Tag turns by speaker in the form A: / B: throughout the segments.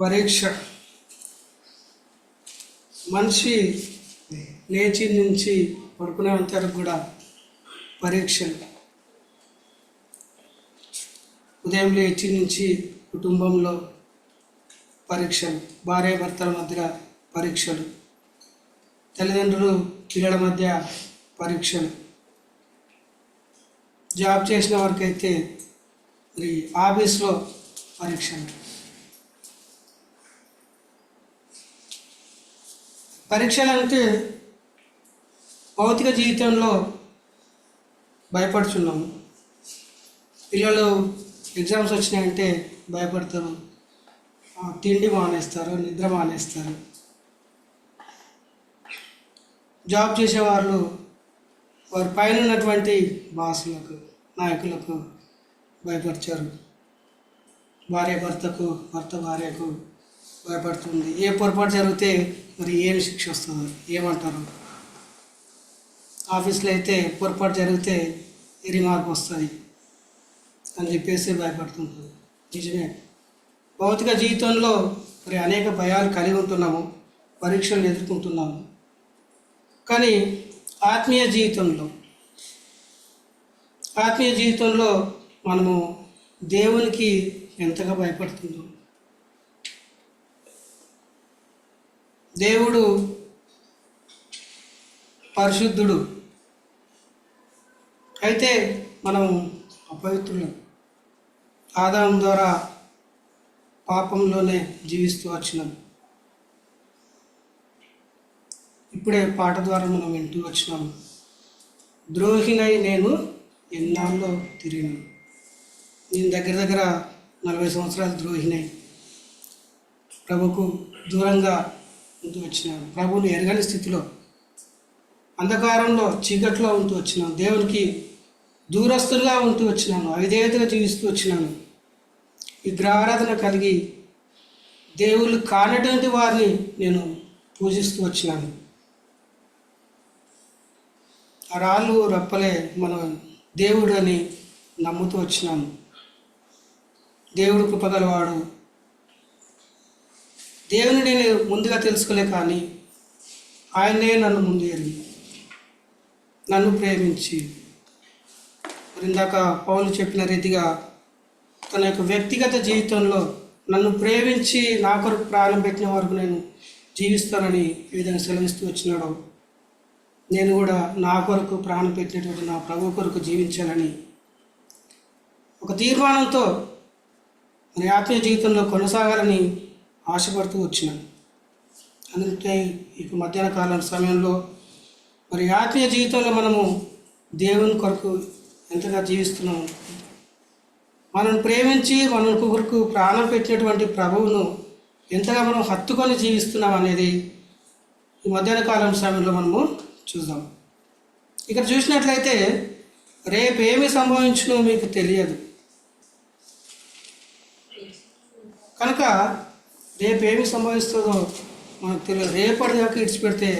A: పరీక్ష. మనిషి లేచి నుంచి పడుకునేంత వరకు కూడా పరీక్షలు. ఉదయం లేచి నుంచి కుటుంబంలో పరీక్షలు భార్య భర్తల మధ్య పరీక్షలు తల్లిదండ్రులు పిల్లల మధ్య పరీక్షలు. జాబ్ చేసిన వారికైతే మరి ఆఫీస్లో పరీక్షలు. పరీక్షలు అంటే భౌతిక జీవితంలో భయపడుతున్నాము పిల్లలు ఎగ్జామ్స్ వచ్చినాయంటే భయపడతారు. తిండి మానేస్తారు నిద్ర మానేస్తారు. జాబ్ చేసేవాళ్ళు వారి పైన ఉన్నటువంటి బాసులకు నాయకులకు భయపరిచారు భార్య భర్తకు భర్త భార్యకు భయపడుతుంది. ఏ పొరపాటు జరిగితే మరి ఏమి శిక్ష వస్తుందో ఏమంటారు? ఆఫీస్లో అయితే పొరపాటు జరిగితే ఈ రిమార్క్ వస్తుంది అని చెప్పేసి భయపడుతుంటుంది నిజమే. భౌతిక జీవితంలో మరి అనేక భయాలు కలిగి ఉంటున్నాము పరీక్షలు ఎదుర్కొంటున్నాము. కానీ ఆత్మీయ జీవితంలో ఆత్మీయ జీవితంలో మనము దేవునికి ఎంతగా భయపడుతుందో దేవుడు పరిశుద్ధుడు. అయితే మనం అపవిత్రులు. ఆదాం ద్వారా పాపంలోనే జీవిస్తూ వచ్చినాం. ఇప్పుడే పాట ద్వారా మనం వింటూ వచ్చినాము ద్రోహినై నేను ఎన్నాళ్ళు తిరిగినాను నేను దగ్గర దగ్గర నలభై సంవత్సరాలు ద్రోహినై. ప్రభుకు దూరంగా ఉంటూ వచ్చినాను ప్రభువుని ఎరగని స్థితిలో అంధకారంలో చీకట్లో ఉంటూ వచ్చినాను దేవునికి దూరస్తులుగా ఉంటూ వచ్చినాను అవిధేయతగా జీవిస్తూ వచ్చినాను విగ్రహారాధన కలిగి దేవుళ్ళు కానటువంటి వారిని నేను పూజిస్తూ వచ్చినాను. ఆ రాళ్ళు రప్పలే మనం దేవుడు అని నమ్ముతూ వచ్చినాము దేవుడు కృపగలవాడు దేవుని నేను ముందుగా తెలుసుకోలే కానీ ఆయనే నన్ను ముందు ఎరిగి నన్ను ప్రేమించి. ఇందాక పౌలు చెప్పిన రీతిగా తన యొక్క వ్యక్తిగత జీవితంలో నన్ను ప్రేమించి నా కొరకు ప్రాణం పెట్టిన వరకు నేను జీవిస్తానని ఈ విధంగా సెలవిస్తూ వచ్చినాడు. నేను కూడా నా కొరకు ప్రాణం పెట్టినటువంటి నా ప్రభు కొరకు జీవించాలని ఒక తీర్మానంతో మన ఆత్మీయ జీవితంలో కొనసాగాలని ఆశపడుతూ వచ్చినాను అందుకే ఇక మధ్యాహ్న కాలం సమయంలో మరి ఆత్మీయ జీవితంలో మనము దేవుని కొరకు ఎంతగా జీవిస్తున్నాము? మనల్ని ప్రేమించి మన కొరకు ప్రాణం పెట్టినటువంటి ప్రభువును ఎంతగా మనం హత్తుకొని జీవిస్తున్నాం అనేది ఈ మధ్యాహ్న కాలం సమయంలో మనము చూద్దాం. ఇక్కడ చూసినట్లయితే రేపు ఏమి సంభవించునో మీకు తెలియదు. కనుక రేపు ఏమి సంభవిస్తుందో మనకు తెలియదు. రేపటి దాకా ఇడిచిపెడితే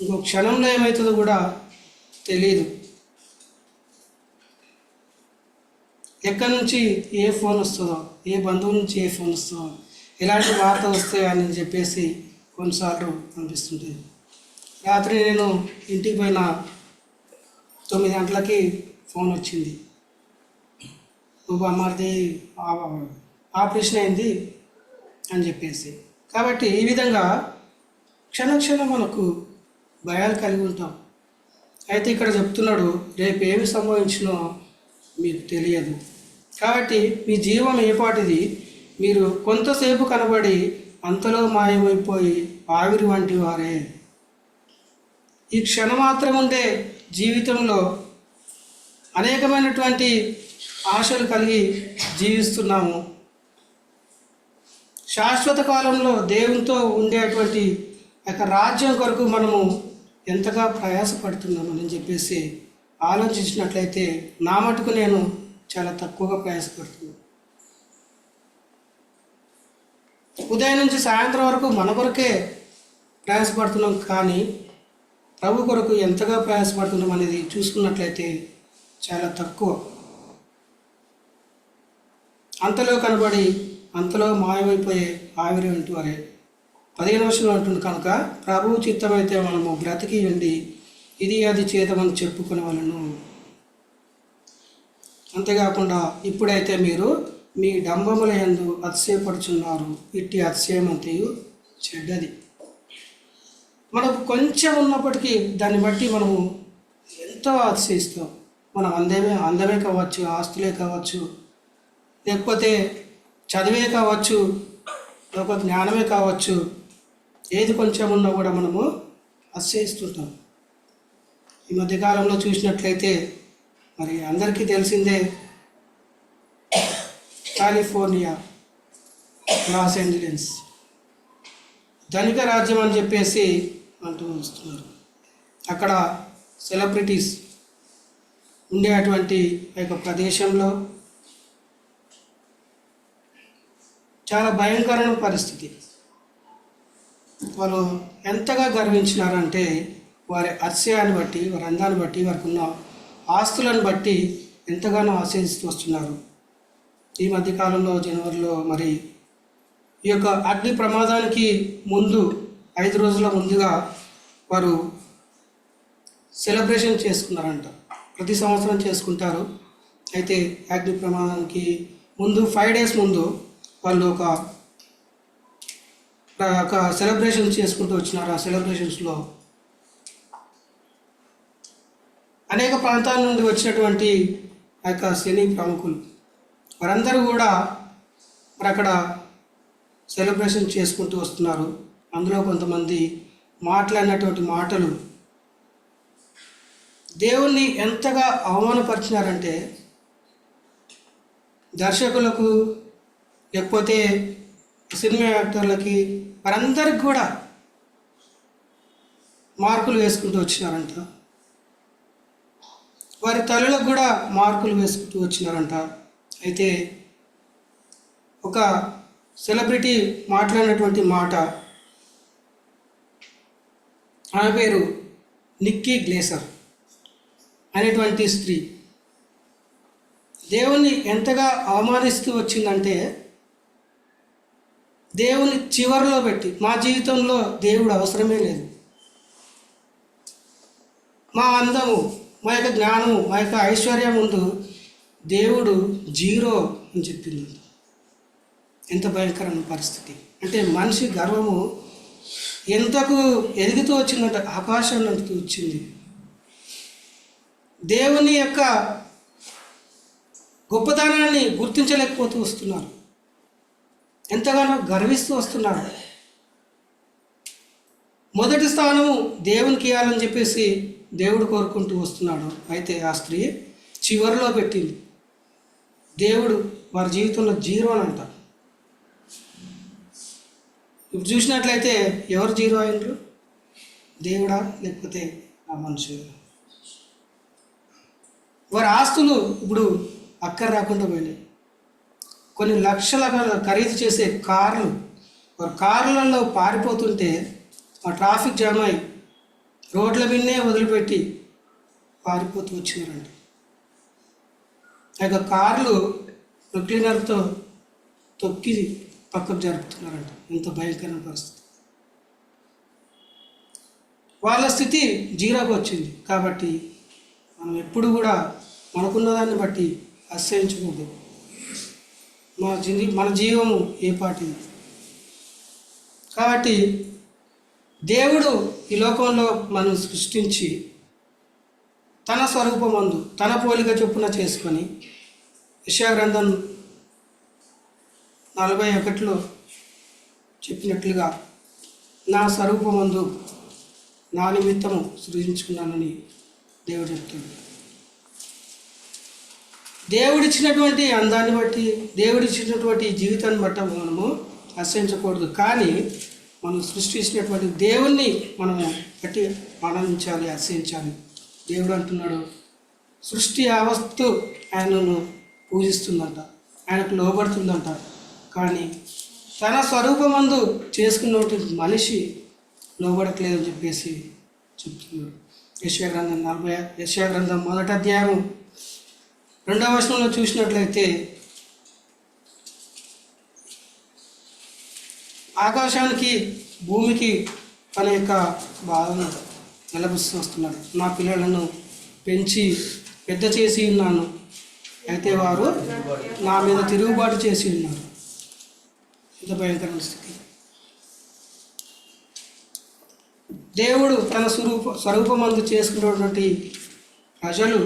A: ఇంకో క్షణంలో ఏమవుతుందో కూడా తెలియదు ఎక్కడి నుంచి ఏ ఫోన్ వస్తుందో ఏ బంధువు నుంచి ఏ ఫోన్ వస్తుందో ఎలాంటి వార్త వస్తాయని చెప్పేసి కొన్నిసార్లు అనిపిస్తుంటుంది. రాత్రి నేను ఇంటికి పోయిన తొమ్మిది గంటలకి ఫోన్ వచ్చింది. నువ్వు అమ్మది ఆపరేషన్ అయింది. అని చెప్పేసి. కాబట్టి ఈ విధంగా క్షణక్షణం మనకు భయాలు కలిగి ఉంటాం. అయితే ఇక్కడ చెప్తున్నాడు రేపు ఏమి సంభవించినో మీకు తెలియదు. కాబట్టి మీ జీవం ఏపాటిది మీరు కొంతసేపు కనబడి అంతలో మాయమైపోయి ఆవిరి వంటి వారే. ఈ క్షణం మాత్రం ఉండే జీవితంలో అనేకమైనటువంటి ఆశలు కలిగి జీవిస్తున్నాము. శాశ్వత కాలంలో దేవునితో ఉండేటువంటి యొక్క రాజ్యం కొరకు మనము ఎంతగా ప్రయాసపడుతున్నామని చెప్పేసి ఆలోచించినట్లయితే నా మటుకు నేను చాలా తక్కువగా ప్రయాసపడుతున్నాను. ఉదయం నుంచి సాయంత్రం వరకు మన కొరకే ప్రయాసపడుతున్నాం కానీ ప్రభు కొరకు ఎంతగా ప్రయాసపడుతున్నాం అనేది చూసుకున్నట్లయితే చాలా తక్కువ. అంతలో కనబడి అంతలో మాయమైపోయే ఆవిరి వంటి వారే పదిహేను వర్షంలో అంటుంది కనుక ప్రభువు చిత్తమైతే మనము బ్రతికి ఉండి ఇది అది చేతమని చెప్పుకునే వాళ్ళను అంతేకాకుండా ఇప్పుడైతే మీరు మీ డంబముల యందు అతిశయపడుచున్నారు. ఇట్టి అతిశయమంతయు చెడ్డది. మనకు కొంచెం ఉన్నప్పటికీ దాన్ని బట్టి మనము ఎంతో అతిశయిస్తాం. మనం అందమే అందమే కావచ్చు ఆస్తులే కావచ్చు. లేకపోతే చదివే కావచ్చు ఒక జ్ఞానమే కావచ్చు ఏది కొంచెం ఉన్నా కూడా మనము అశ్చయిస్తుంటాం ఈ మధ్యకాలంలో చూసినట్లయితే మరి అందరికీ తెలిసిందే కాలిఫోర్నియా లాస్ ఏంజలిన్స్ ధనిక రాజ్యం అని చెప్పేసి అంటూ వస్తున్నారు. అక్కడ సెలబ్రిటీస్ ఉండేటువంటి ఆ యొక్క ప్రదేశంలో చాలా భయంకరమైన పరిస్థితి. వాళ్ళు ఎంతగా గర్వించినారంటే వారి అతిశయాన్ని బట్టి వారి అందాన్ని బట్టి వారికి ఉన్న ఆస్తులను బట్టి ఎంతగానో ఆశ్రయిస్తూ వస్తున్నారు. ఈ మధ్యకాలంలో జనవరిలో మరి ఈ యొక్క అగ్ని ప్రమాదానికి ముందు ఐదు రోజుల ముందుగా వారు సెలబ్రేషన్ చేసుకున్నారంట. ప్రతి సంవత్సరం చేసుకుంటారు. అయితే అగ్ని ప్రమాదానికి ముందు ఫైవ్ డేస్ ముందు వాళ్ళు ఒక ఒక సెలబ్రేషన్ చేసుకుంటూ వచ్చినారు ఆ సెలబ్రేషన్స్లో అనేక ప్రాంతాల నుండి వచ్చినటువంటి ఆ యొక్క సినీ ప్రముఖులు. వారందరూ కూడా మరి అక్కడ సెలబ్రేషన్ చేసుకుంటూ వస్తున్నారు. అందులో కొంతమంది మాట్లాడినటువంటి మాటలు దేవుణ్ణి ఎంతగా అవమానపరిచినారంటే దర్శకులకు లేకపోతే సినిమా యాక్టర్లకి వారందరికి కూడా మార్కులు వేసుకుంటూ వచ్చినారంట. వారి తల్లులకు కూడా మార్కులు వేసుకుంటూ వచ్చినారంట. అయితే ఒక సెలబ్రిటీ మాట్లాడినటువంటి మాట ఆమె పేరు నిక్కీ గ్లేసర్ అనేటువంటి స్త్రీ. దేవుణ్ణి ఎంతగా అవమానిస్తూ వచ్చిందంటే దేవుని చివరిలో పెట్టి మా జీవితంలో దేవుడు అవసరమే లేదు. మా అందము మా యొక్క జ్ఞానము మా యొక్క ఐశ్వర్యం ముందు దేవుడు జీరో అని చెప్పింది. ఎంత భయంకరమైన పరిస్థితి. అంటే మనిషి గర్వము ఎంతకు ఎదుగుతూ వచ్చిందంటే ఆకాశం అంటూ వచ్చింది. దేవుని యొక్క గొప్పతనాన్ని గుర్తించలేకపోతూ వస్తున్నారు. ఎంతగానో గర్విస్తూ వస్తున్నాడు మొదటి స్థానము దేవునికి ఇవ్వాలని చెప్పేసి దేవుడు కోరుకుంటూ వస్తున్నాడు. అయితే ఆ స్త్రీ చివరిలో పెట్టింది. దేవుడు వారి జీవితంలో జీరో అని అంటారు ఇప్పుడు చూసినట్లయితే ఎవరు జీరో అయినరు? దేవుడా? లేకపోతే ఆ మనుషులు వారి ఆస్తులు ఇప్పుడు అక్కర రాకుండా పోయినాయి. కొన్ని లక్షల ఖరీదు చేసే కార్లు. వారు కార్లలో పారిపోతుంటే ఆ ట్రాఫిక్ జామ్ అయి రోడ్ల మీదనే వదిలిపెట్టి పారిపోతూ వచ్చినారండి. ఆ యొక్క కార్లు క్లీనర్తో తొక్కి పక్కకు జరుపుతున్నారంట ఎంత భయంకరమైన పరిస్థితి. వాళ్ళ స్థితి జీరోకి వచ్చింది. కాబట్టి మనం ఎప్పుడు కూడా మనకున్న దాన్ని బట్టి అసహించకూడదు మన జీ మన జీవము ఏ కాబట్టి దేవుడు ఈ లోకంలో మనం సృష్టించి తన స్వరూపమందు తన పోలిక చొప్పున చేసుకొని విషయగ్రంథం నలభై ఒకటిలో చెప్పినట్లుగా నా స్వరూపమందు నా నిమిత్తము సృజించుకున్నానని దేవుడు చెప్తున్నాడు దేవుడిచ్చినటువంటి అందాన్ని బట్టి దేవుడిచ్చినటువంటి జీవితాన్ని బట్టి మనము ఆశ్రయించకూడదు. కానీ మనం సృష్టించినటువంటి దేవుణ్ణి మనము బట్టి ఆనందించాలి ఆశ్రయించాలి. దేవుడు అంటున్నాడు సృష్టి యావత్తు ఆయనను పూజిస్తుందంట ఆయనకు లోబడుతుందంట. కానీ తన స్వరూపమందు చేసుకున్నటువంటి మనిషి లోబడట్లేదని చెప్పేసి చెప్తున్నాడు. యశ్వగ్రంథం నలభై యశ్వగ్రంథం మొదటి అధ్యాయం రెండవ వచనంలో చూసినట్లయితే ఆకాశానికి భూమికి తన యొక్క బాధను నిలబుస్తూ వస్తున్నాడు. నా పిల్లలను పెంచి పెద్ద చేసి ఉన్నాను. అయితే వారు నా మీద తిరుగుబాటు చేసి ఉన్నారు. ఇంత భయంకరమైన స్థితి. దేవుడు తన స్వరూప స్వరూపమందు చేసుకున్నటువంటి ప్రజలు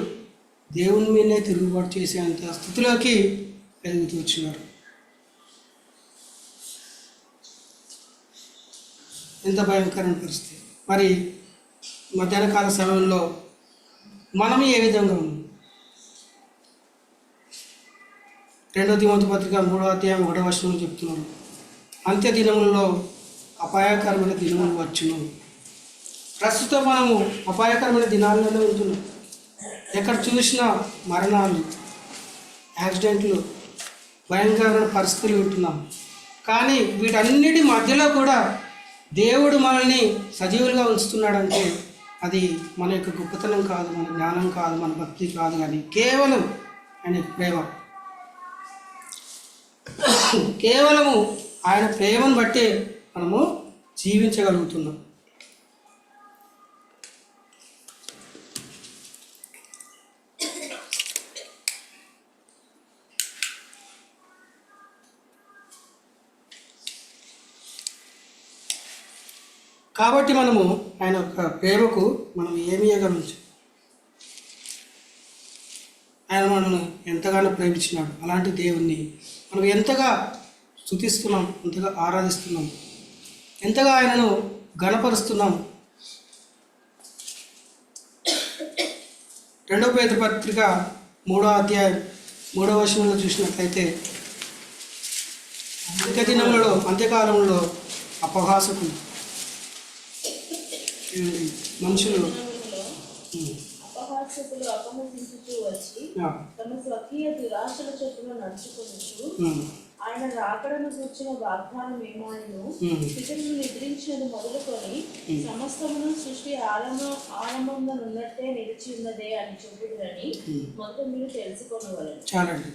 A: దేవుని మీదనే తిరుగుబాటు చేసేంత స్థితిలోకి ఎదుగుతూ వచ్చినారు. ఎంత భయంకరమైన పరిస్థితి. మరి మధ్యాహ్నకాల సమయంలో మనం ఏ విధంగా ఉన్నాం? రెండో దివంత పత్రిక మూడో అధ్యాయం ఒకటో వర్షంలో చెప్తున్నారు. అంత్య దినములలో అపాయకరమైన దినములు వచ్చును. ప్రస్తుతం మనము అపాయకరమైన దినాలలో ఉంటున్నాం. ఎక్కడ చూసినా మరణాలు యాక్సిడెంట్లు భయంకరమైన పరిస్థితులు ఉంటున్నాం. కానీ వీటన్నిటి మధ్యలో కూడా దేవుడు మనల్ని సజీవులుగా ఉంచుతున్నాడంటే అది మన యొక్క గొప్పతనం కాదు మన జ్ఞానం కాదు మన భక్తి కాదు కానీ కేవలం ఆయన ప్రేమ. కేవలము ఆయన ప్రేమను బట్టే మనము జీవించగలుగుతున్నాం. కాబట్టి మనము ఆయన యొక్క ప్రేమకు మనం ఏమి ఇవ్వగలం ఆయన మనల్ని ఎంతగానో ప్రేమించినాడు. అలాంటి దేవుణ్ణి మనం ఎంతగా స్థుతిస్తున్నాం ఎంతగా ఆరాధిస్తున్నాం ఎంతగా ఆయనను గణపరుస్తున్నాం రెండవ పేద పత్రిక మూడో అధ్యాయం మూడవ వర్షంలో చూసినట్లయితే అంత్య దినములలో అంత్యకాలంలో అపహాసకులు. మనుషులు.
B: అపహాసకులు వచ్చి తమ స్వకీయ దురాశల చొప్పున నడుచుకొనుచు
A: ఉమ్,
B: ఆయన రాకడను కూర్చిన వాగ్దానం ఏమాయను
A: ఉమ్,
B: పితరులు నిద్రించినది మొదలుకొని సమస్తమును సృష్టి ఆరంభ ఆరంభంలోనున్నట్టే నిలిచి ఉన్నదే అని. మొదట మీరు
A: చాలండి.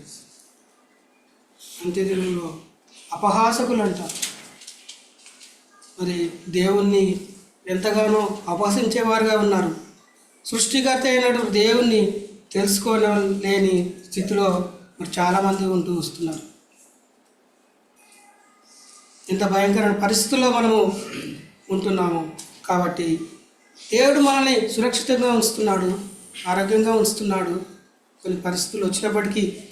A: అంత్యదినంలో అపహాసకులు అంట మరి దేవుణ్ణి ఎంతగానో అపహసించేవారుగా ఉన్నారు. సృష్టికర్త అయినటువంటి దేవుణ్ణి తెలుసుకోలేని స్థితిలో మరి చాలామంది ఉంటూ వస్తున్నారు. ఇంత భయంకరమైన పరిస్థితుల్లో మనము ఉంటున్నాము. కాబట్టి దేవుడు మనల్ని సురక్షితంగా ఉంచుతున్నాడు ఆరోగ్యంగా ఉంచుతున్నాడు. కొన్ని పరిస్థితులు వచ్చినప్పటికీ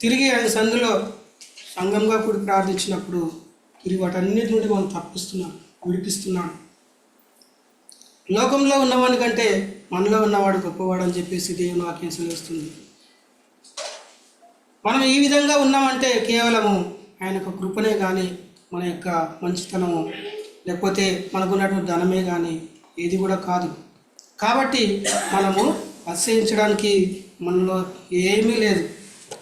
A: తిరిగి ఆయన సందులో సంఘంగా కూడా ప్రార్థించినప్పుడు తిరిగి వాటన్నిటి నుండి మనం తప్పిస్తున్నాం విడిపిస్తున్నాడు లోకంలో ఉన్నవాడి కంటే మనలో ఉన్నవాడు గొప్పవాడు అని చెప్పేసి దేవుని వాక్యం సెలవుస్తుంది. మనం ఈ విధంగా ఉన్నామంటే కేవలము ఆయన యొక్క కృపనే కానీ మన యొక్క మంచితనము లేకపోతే మనకున్నటువంటి ధనమే కానీ ఏది కూడా కాదు. కాబట్టి మనము అతిశయించడానికి మనలో ఏమీ లేదు.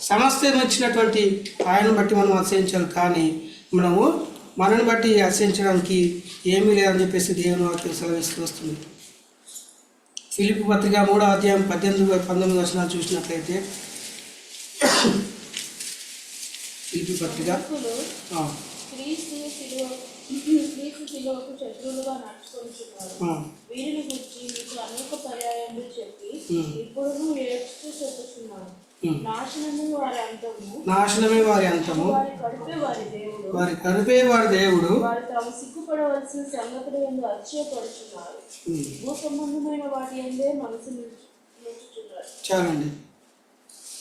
A: సమస్య వచ్చినటువంటి ఆయనను బట్టి మనం అతిశయించాలి కానీ మనము మనని బట్టి అతిశయించడానికి ఏమీ లేదని చెప్పేసి దేవుని వాక్యం సెలవిస్తూ వస్తుంది. ఫిలిప్ పత్రిక మూడో అధ్యాయం పద్దెనిమిది పంతొమ్మిది వచనాలు చూసినట్లయితే ఫిలిపి పత్రిక
B: వీరిని గురించి మీకు అనేక పర్యాయములు చెప్పి ఇప్పుడు
A: ఉమ్.
B: నాశనము వారి అంతము.
A: నాశనమే వారి అంతము.
B: వారి కడుపే వారి దేవుడు.
A: చాలండి.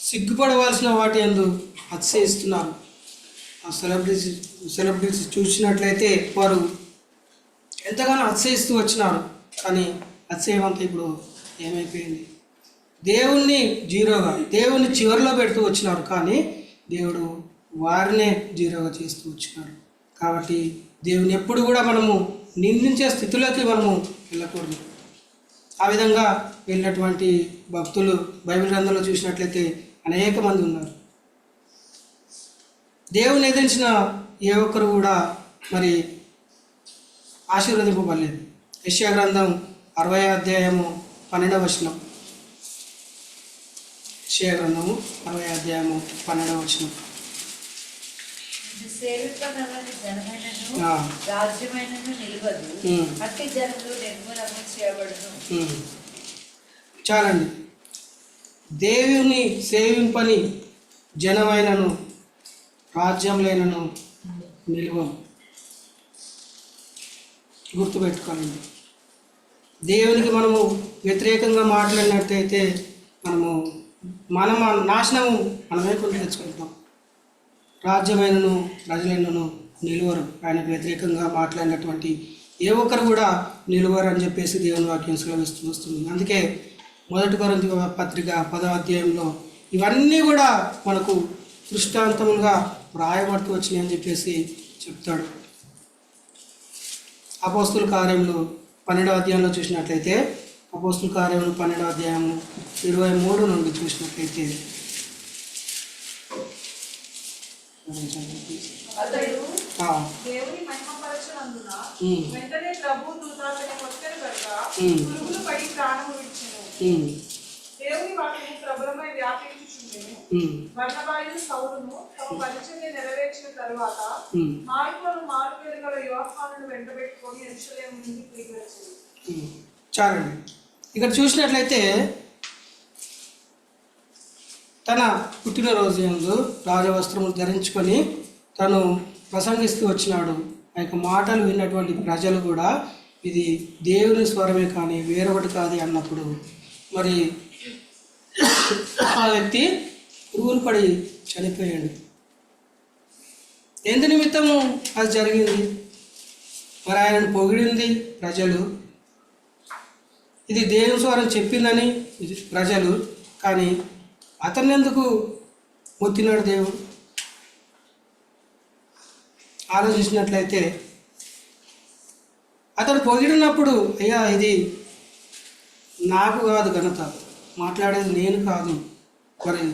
A: సిగ్గుపడవలసిన వాటి ఎందు అతిశయిస్తున్నారు. ఆ సెలబ్రిటీస్ సెలబ్రిటీస్ చూసినట్లయితే వారు ఎంతగానో అతిశయిస్తూ వచ్చినారు. కానీ అతిశయం అంతా ఇప్పుడు ఏమైపోయింది? దేవుణ్ణి జీరోగా దేవుణ్ణి చివరిలో పెడుతూ వచ్చినారు. కానీ దేవుడు వారినే జీరోగా చేస్తూ వచ్చినారు కాబట్టి దేవుని ఎప్పుడు కూడా మనము నిందించే స్థితిలోకి మనము వెళ్ళకూడదు. ఆ విధంగా వెళ్ళినటువంటి భక్తులు బైబిల్ గ్రంథంలో చూసినట్లయితే అనేక మంది ఉన్నారు. దేవుని ఎదిరించిన ఏ ఒక్కరు కూడా మరి ఆశీర్వదింపబడలేదు. యశ్యా గ్రంథం అరవై అధ్యాయము పన్నెండవ వచనం యెషయా గ్రంథము అరవై అధ్యాయము పన్నెండవ వచనం
C: సేవింపనవని జనమైనను
A: ఆ.
C: రాజ్యమైనను నిలవదు
A: ఉమ్.
C: అట్టి జనములు నిర్మూలన చేయబడును
A: ఉమ్. చాలండి దేవుని సేవింపని జనమైనను రాజ్యంలేనను నిలువం. గుర్తుపెట్టుకోవాలండి దేవునికి మనము వ్యతిరేకంగా మాట్లాడినట్టయితే మనము మనం నాశనము మనమే వైపు తెచ్చుకుంటాం రాజ్యమైనను ప్రజలైనను నిలువరు. ఆయనకు వ్యతిరేకంగా మాట్లాడినటువంటి ఏ ఒక్కరు కూడా నిలువరు అని చెప్పేసి దేవుని వాక్యం సెలవిస్తూ వస్తుంది. అందుకే మొదటి కొరంతి పత్రిక పదవ అధ్యాయంలో ఇవన్నీ కూడా మనకు దృష్టాంతములుగా వ్రాయబడుతూ వచ్చినాయి అని చెప్పేసి చెప్తాడు. అపోస్తుల కార్యంలో పన్నెండవ అధ్యాయంలో చూసినట్లయితే అపోస్తుల కార్యములు పన్నెండవ అధ్యాయము ఇరవై మూడు నుండి చూసినట్లయితే.
D: దేవుని వెంటనే ప్రబలమై వ్యాపించుచుండెను. సౌలును తమ పరిచర్య నెరవేర్చిన తరువాత మార్పులను వెంటబెట్టుకొని ఎరుసలేము నుండి తిరిగి వచ్చారు
A: ఉమ్. చాలండి. ఇక్కడ చూసినట్లయితే తన పుట్టినరోజు ఎందు రాజవస్త్రములు ధరించుకొని తను ప్రసంగిస్తూ వచ్చినాడు. ఆ యొక్క మాటలు విన్నటువంటి ప్రజలు కూడా ఇది దేవుని స్వరమే కానీ వేరొకటి కాదు అన్నప్పుడు మరి ఆ వ్యక్తి పురుగులు పడి చనిపోయాడు. ఎందు నిమిత్తము అది జరిగింది. మరి ఆయనను పొగిడింది ప్రజలు. ఇది దేవుని స్వరం చెప్పిందని ప్రజలు కానీ అతన్ని ఎందుకు మొత్తినాడు దేవుడు? ఆలోచించినట్లయితే అతను పొగిడినప్పుడు అయ్యా ఇది నాకు కాదు ఘనత మాట్లాడేది నేను కాదు మరి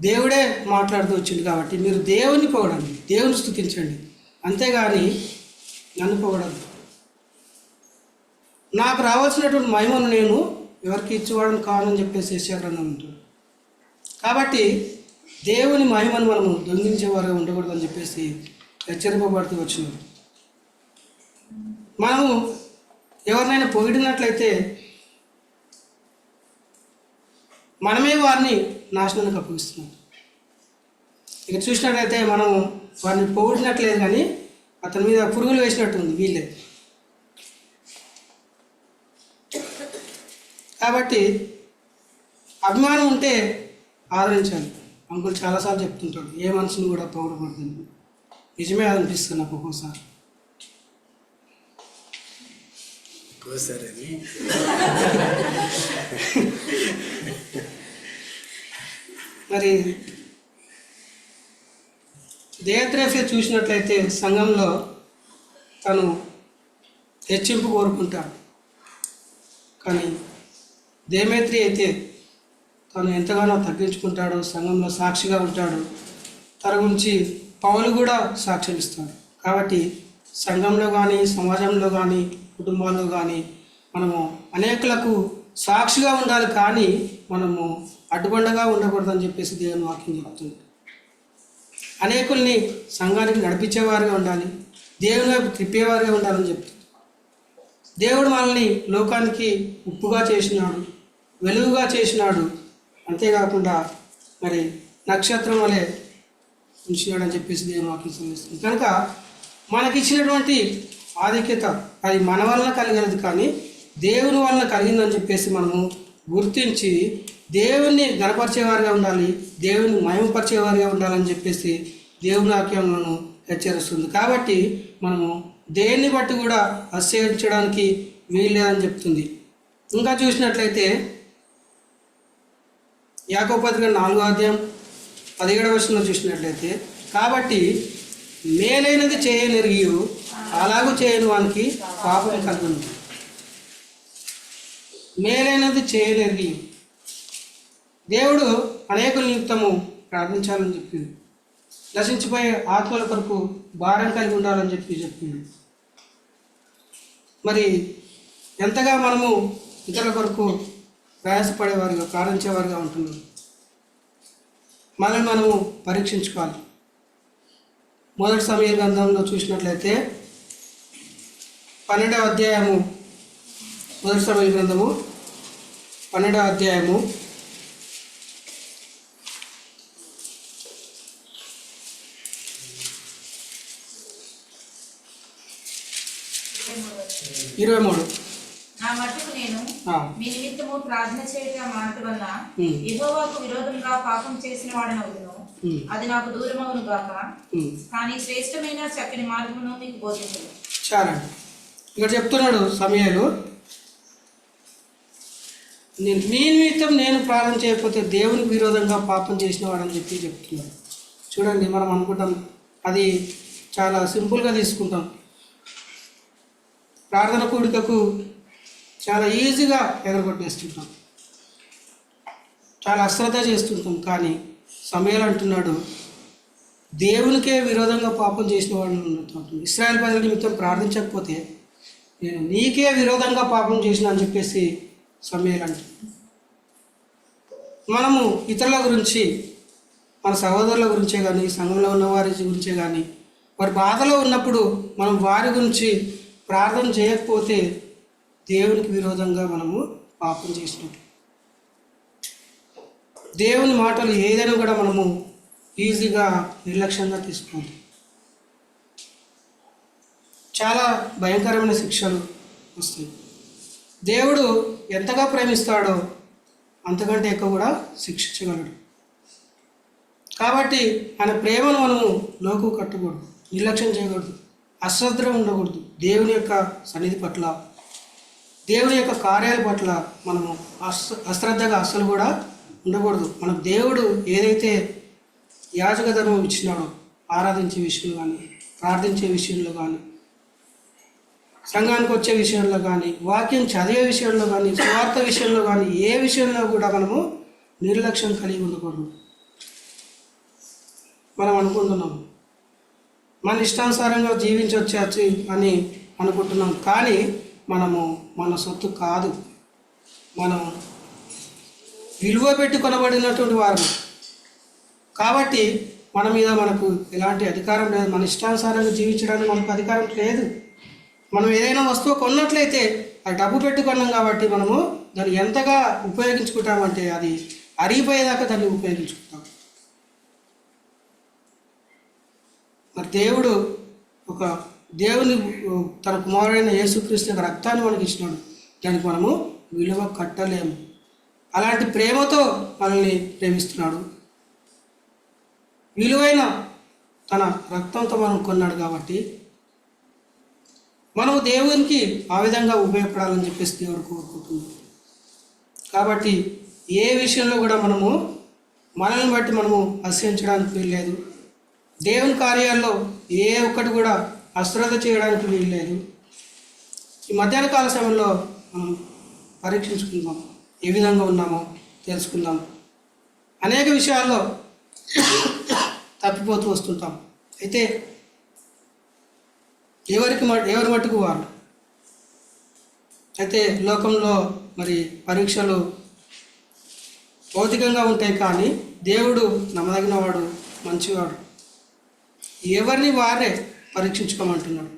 A: దేవుడే మాట్లాడుతూ వచ్చింది కాబట్టి మీరు దేవుని పొగడండి దేవుని స్థుతించండి అంతేగాని నన్ను పొగడద్దు. నాకు రావాల్సినటువంటి మహిమను నేను ఎవరికి ఇచ్చేవాడని అని చెప్పేసి యశాగ్రంథం ఉంటుంది కాబట్టి దేవుని మహిమను మనము దొంగిలించేవారుగా ఉండకూడదని చెప్పేసి హెచ్చరింపబడుతూ వచ్చినాం మనము ఎవరినైనా పొగిడినట్లయితే మనమే వారిని నాశనానికి అప్పగిస్తున్నాం. ఇక చూసినట్లయితే మనం వారిని పొగిడినట్లేదు కానీ అతని మీద పురుగులు వేసినట్టుంది వీళ్ళే. కాబట్టి అభిమానం ఉంటే ఆదరించాలి. అంకుల్ చాలాసార్లు చెప్తుంటాడు ఏ మనిషిని కూడా పొగడకూడదని నిజమే అనిపిస్తుంది నాకు ఒక్కోసారి.
E: అది.
A: మరి దేహత్రేఫే చూసినట్లయితే సంఘంలో తను హెచ్చింపు కోరుకుంటాడు. కానీ దేమేత్రి అయితే తను ఎంతగానో తగ్గించుకుంటాడు సంఘంలో సాక్షిగా ఉంటాడు. తన గురించి పౌలు కూడా సాక్ష్యం ఇస్తాడు. కాబట్టి సంఘంలో కానీ సమాజంలో కానీ కుటుంబాల్లో కానీ మనము అనేకులకు సాక్షిగా ఉండాలి కానీ మనము అడ్డుబండగా ఉండకూడదని చెప్పేసి దేవుని వాక్యం చెప్తుంది. అనేకుల్ని సంఘానికి నడిపించేవారుగా ఉండాలి దేవుని వైపు తిప్పేవారుగా ఉండాలని చెప్తుంది. దేవుడు మనల్ని లోకానికి ఉప్పుగా చేసినాడు. వెలుగుగా చేసినాడు. అంతేకాకుండా మరి నక్షత్రం వలె ఉంచినాడని చెప్పేసి దేవుని వాక్యం సంధిస్తుంది కనుక మనకిచ్చినటువంటి ఆధిక్యత అది మన వలన కలిగినది కానీ దేవుని వలన కలిగిందని చెప్పేసి మనము గుర్తించి దేవుణ్ణి గనపరిచేవారిగా ఉండాలి దేవుని మయంపరిచేవారిగా ఉండాలని చెప్పేసి దేవుని వాక్యం హెచ్చరిస్తుంది. కాబట్టి మనము దేన్ని బట్టి కూడా అశ్చయించడానికి వీల్లేదని చెప్తుంది. ఇంకా చూసినట్లయితే యాకోపత్రిక నాలుగో అధ్యాయం పదిహేడవ వర్షంలో చూసినట్లయితే కాబట్టి మేలైనది చేయనెరిగి అలాగూ చేయని వానికి పాపం కలుగును. మేలైనది చేయనెరిగి. దేవుడు అనేకుల నిమిత్తము ప్రార్థించాలని చెప్పింది నశించిపోయే ఆత్మల కొరకు భారం కలిగి ఉండాలని చెప్పి చెప్పింది మరి ఎంతగా మనము ఇతరుల కొరకు ప్రయాసపడేవారుగా ప్రారంభించేవారుగా ఉంటున్నాం మనల్ని మనము పరీక్షించుకోవాలి. మొదటి సమయ గ్రంథంలో చూసినట్లయితే పన్నెండవ అధ్యాయము మొదటి సమయ గ్రంథము పన్నెండవ అధ్యాయము ఇరవై మూడు.
F: నా మట్టుకు నేను మీ నిమిత్తము ప్రార్థన చేయటం వల్ల యెహోవాకు విరోధంగా పాపం చేసిన అది నాకు గాక. కానీ శ్రేష్టమైన చక్కని మార్గమును మీకు బోధించదు
A: చాలండి. ఇక్కడ చెప్తున్నాడు సమయాలు. నేను మీ నిమిత్తం నేను ప్రార్థన చేయకపోతే దేవునికి విరోధంగా పాపం చేసిన వాడని చెప్పి చెప్తున్నాడు. చూడండి మనం అనుకుంటాం అది చాలా సింపుల్గా తీసుకుంటాం. ప్రార్థన కూడికకు చాలా ఈజీగా ఎగరగొట్టేస్తుంటాం. చాలా అశ్రద్ధ చేస్తుంటాం కానీ సమయాలు అంటున్నాడు దేవునికే విరోధంగా పాపం చేసిన వాళ్ళు ఉన్నట్టు ఇస్రాయల్ ప్రజల నిమిత్తం ప్రార్థించకపోతే నేను నీకే విరోధంగా పాపం చేసిన అని చెప్పేసి సమయాలు అంటున్నాడు. మనము ఇతరుల గురించి మన సహోదరుల గురించే కానీ సంఘంలో ఉన్న వారి గురించే కానీ వారి బాధలో ఉన్నప్పుడు మనం వారి గురించి ప్రార్థన చేయకపోతే దేవునికి విరోధంగా మనము పాపం చేసినట్టు దేవుని మాటలు ఏదైనా కూడా మనము ఈజీగా నిర్లక్ష్యంగా తీసుకోవాలి. చాలా భయంకరమైన శిక్షలు వస్తాయి. దేవుడు ఎంతగా ప్రేమిస్తాడో అంతకంటే ఎక్కువ కూడా శిక్షించగలడు. కాబట్టి ఆయన ప్రేమను మనము లోకు కట్టకూడదు నిర్లక్ష్యం చేయకూడదు అశ్రద్ధ ఉండకూడదు. దేవుని యొక్క సన్నిధి పట్ల దేవుని యొక్క కార్యాల పట్ల మనము అశ్ అశ్రద్ధగా అస్సలు కూడా ఉండకూడదు. మన దేవుడు ఏదైతే యాజక ధర్మం ఇచ్చినాడో ఆరాధించే విషయంలో కానీ ప్రార్థించే విషయంలో కానీ సంఘానికి వచ్చే విషయంలో కానీ వాక్యం చదివే విషయంలో కానీ స్వార్థ విషయంలో కానీ ఏ విషయంలో కూడా మనము నిర్లక్ష్యం కలిగి ఉండకూడదు. మనం అనుకుంటున్నాం. మన ఇష్టానుసారంగా జీవించవచ్చు అని అనుకుంటున్నాం. కానీ మనము మన సొత్తు కాదు. మనం విలువ పెట్టి కొనబడినటువంటి వారు కాబట్టి మన మీద మనకు ఎలాంటి అధికారం లేదు. మన ఇష్టానుసారంగా జీవించడానికి మనకు అధికారం లేదు. మనం ఏదైనా వస్తువు కొన్నట్లయితే అది డబ్బు పెట్టుకున్నాం కాబట్టి మనము దాన్ని ఎంతగా ఉపయోగించుకుంటామంటే అది అరిగిపోయేదాకా దాన్ని ఉపయోగించుకుంటాం. మరి దేవుడు ఒక దేవుని తన కుమారుడైన యేసుక్రీస్తు యొక్క రక్తాన్ని మనకి ఇచ్చినాడు. దానికి మనము విలువ కట్టలేము. అలాంటి ప్రేమతో మనల్ని ప్రేమిస్తున్నాడు. విలువైన తన రక్తంతో మనం కొన్నాడు కాబట్టి మనము దేవునికి ఆ విధంగా ఉపయోగపడాలని చెప్పేసి దేవుడు కోరుకుంటున్నాడు. కాబట్టి ఏ విషయంలో కూడా మనము మనల్ని బట్టి మనము అసహించడానికి వీల్లేదు. దేవుని కార్యాల్లో ఏ ఒక్కటి కూడా అశ్రద్ధ చేయడానికి వీల్లేదు. ఈ మధ్యాహ్న కాల సమయంలో మనం పరీక్షించుకుందాం. ఏ విధంగా ఉన్నామో తెలుసుకుందాం. అనేక విషయాల్లో తప్పిపోతూ వస్తుంటాం. అయితే ఎవరికి ఎవరి మట్టుకు వాళ్ళు అయితే లోకంలో మరి పరీక్షలు భౌతికంగా ఉంటాయి కానీ దేవుడు నమ్మదగినవాడు మంచివాడు. ఎవరిని వారే పరీక్షించుకోమంటున్నాడు.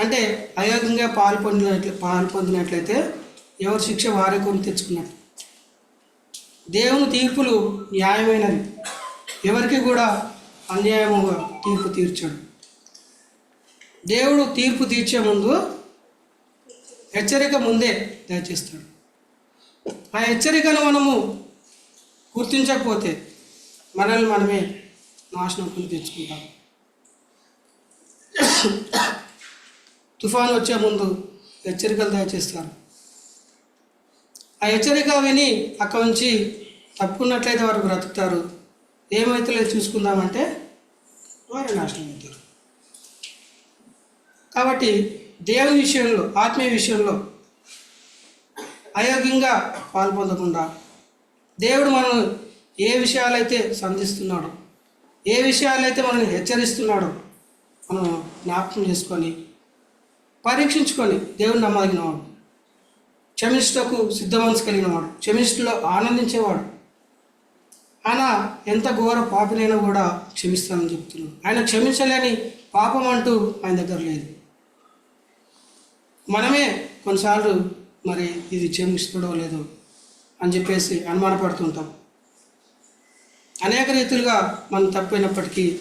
A: అంటే అయోగ్యంగా పాలు పొందినట్లు పాలు పొందినట్లయితే ఎవరి శిక్ష వారే కొని తెచ్చుకున్నట్టు దేవుని తీర్పులు న్యాయమైనవి. ఎవరికి కూడా అన్యాయముగా తీర్పు తీర్చాడు. దేవుడు తీర్పు తీర్చే ముందు హెచ్చరిక ముందే దయచేస్తాడు. ఆ హెచ్చరికను మనము గుర్తించకపోతే మనల్ని మనమే నాశనం కొని తెచ్చుకుంటాం. తుఫాను వచ్చే ముందు హెచ్చరికలు దయచేస్తారు. ఆ హెచ్చరిక విని అక్కడి నుంచి తప్పుకున్నట్లయితే వారు బ్రతుకుతారు. ఏమైతే లేదు చూసుకుందామంటే వారు నాశనం అవుతారు. కాబట్టి దేవుని విషయంలో ఆత్మీయ విషయంలో అయోగ్యంగా పాల్పొందకుండా దేవుడు మనం ఏ విషయాలైతే సంధిస్తున్నాడో ఏ విషయాలైతే మనల్ని హెచ్చరిస్తున్నాడో మనం జ్ఞాపకం చేసుకొని పరీక్షించుకొని దేవుని నమ్మదగినవాడు క్షమించుటకు సిద్ధ మనసు కలిగినవాడు. క్షమించుటలో ఆనందించేవాడు. ఆయన ఎంత ఘోర పాపినైనా కూడా క్షమిస్తానని చెప్తున్నాడు. ఆయన క్షమించలేని పాపం అంటూ ఆయన దగ్గర లేదు. మనమే కొన్నిసార్లు మరి ఇది క్షమిస్తాడో లేదో అని చెప్పేసి అనుమానపడుతుంటాం. అనేక రీతులుగా మనం తప్పైనప్పటికీ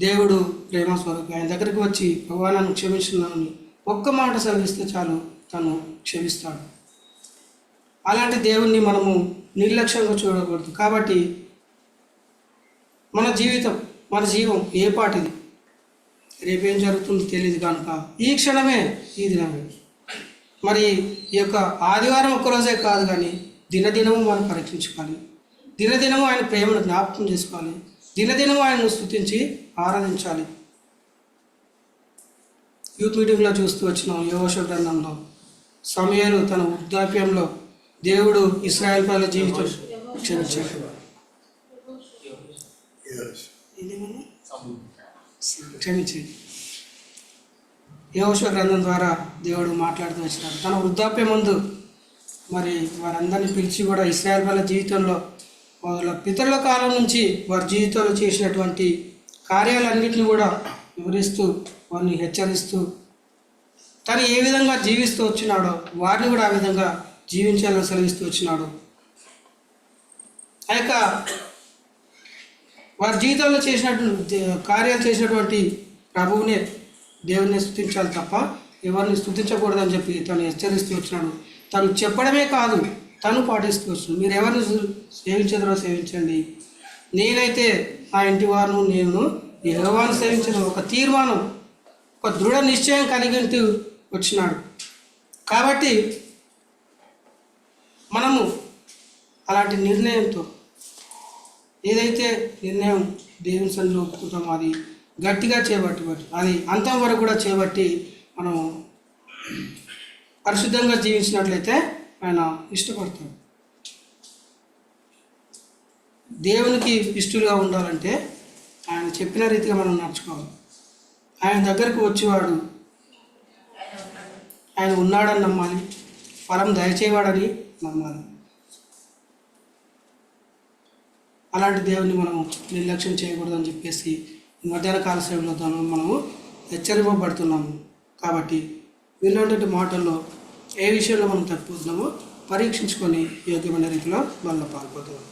A: దేవుడు ప్రేమ స్వరూపి. ఆయన దగ్గరికి వచ్చి భగవానాన్ని క్షమిస్తున్నానని ఒక్క మాట సెలవిస్తే చాలు తను క్షమిస్తాడు. అలాంటి దేవుణ్ణి మనము నిర్లక్ష్యంగా చూడకూడదు. కాబట్టి మన జీవితం మన జీవం ఏ పాటిది? రేపేం జరుగుతుందో తెలియదు కనుక ఈ క్షణమే ఈ దినమే. మరి ఈ యొక్క ఆదివారం ఒక్కరోజే కాదు కానీ దినదినము మనం పరీక్షించుకోవాలి. దినదినము ఆయన ప్రేమను జ్ఞాపకం చేసుకోవాలి. దినదినము ఆయనను స్థుతించి ఆరాధించాలి. యూత్ మీటింగ్లో చూస్తూ వచ్చిన యోగశ గ్రంథంలో సమయాలు తన వృద్ధాప్యంలో దేవుడు ఇస్రాయల్ ప్రజల జీవితం క్షమించాడు? క్షమించండి. యోగశ గ్రంథం ద్వారా దేవుడు మాట్లాడుతూ వచ్చినాడు. తన వృద్ధాప్యం ముందు మరి వారందరినీ పిలిచి కూడా ఇస్రాయల్ వాళ్ళ జీవితంలో వాళ్ళ పితరుల కాలం నుంచి వారి జీవితంలో చేసినటువంటి కార్యాలన్నింటినీ కూడా వివరిస్తూ వారిని హెచ్చరిస్తూ తను ఏ విధంగా జీవిస్తూ వచ్చినాడో వారిని కూడా ఆ విధంగా జీవించాలని సెలవిస్తూ వచ్చినాడు. ఆ యొక్క వారి జీవితంలో చేసినటువంటి కార్యాలు చేసినటువంటి ప్రభువునే దేవుని స్థుతించాలి తప్ప ఎవరిని స్థుతించకూడదని చెప్పి తను హెచ్చరిస్తూ వచ్చినాడు. తను చెప్పడమే కాదు తను పాటిస్తూ వస్తుంది. మీరు ఎవరిని సు- సేవించదరో సేవించండి. నేనైతే నా ఇంటి వారు నేను యెహోవాను సేవించను. ఒక తీర్మానం ఒక దృఢ నిశ్చయం కలిగింటూ వచ్చినాడు. కాబట్టి మనము అలాంటి నిర్ణయంతో ఏదైతే నిర్ణయం దేవుని సన్నిధిలో ఒప్పుకుంటామో అది గట్టిగా చేపట్టి అది అంతం వరకు కూడా చేపట్టి మనం పరిశుద్ధంగా జీవించినట్లయితే ఆయన ఇష్టపడతాడు. దేవునికి ఇష్టలుగా ఉండాలంటే ఆయన చెప్పిన రీతిగా మనం నడుచుకోవాలి. ఆయన దగ్గరకు వచ్చేవాడు ఆయన ఉన్నాడని నమ్మాలి ఫలం దయచేవాడని నమ్మాలి. అలాంటి దేవుని మనము నిర్లక్ష్యం చేయకూడదని చెప్పేసి మధ్యాహ్న కాల సేవలో మనము హెచ్చరింపబడుతున్నాము కాబట్టి విన్నటువంటి మాటల్లో ఏ విషయంలో మనం తప్పిపోతున్నామో పరీక్షించుకొని యోగ్యమైన రీతిలో మనలో పాల్పోతున్నాం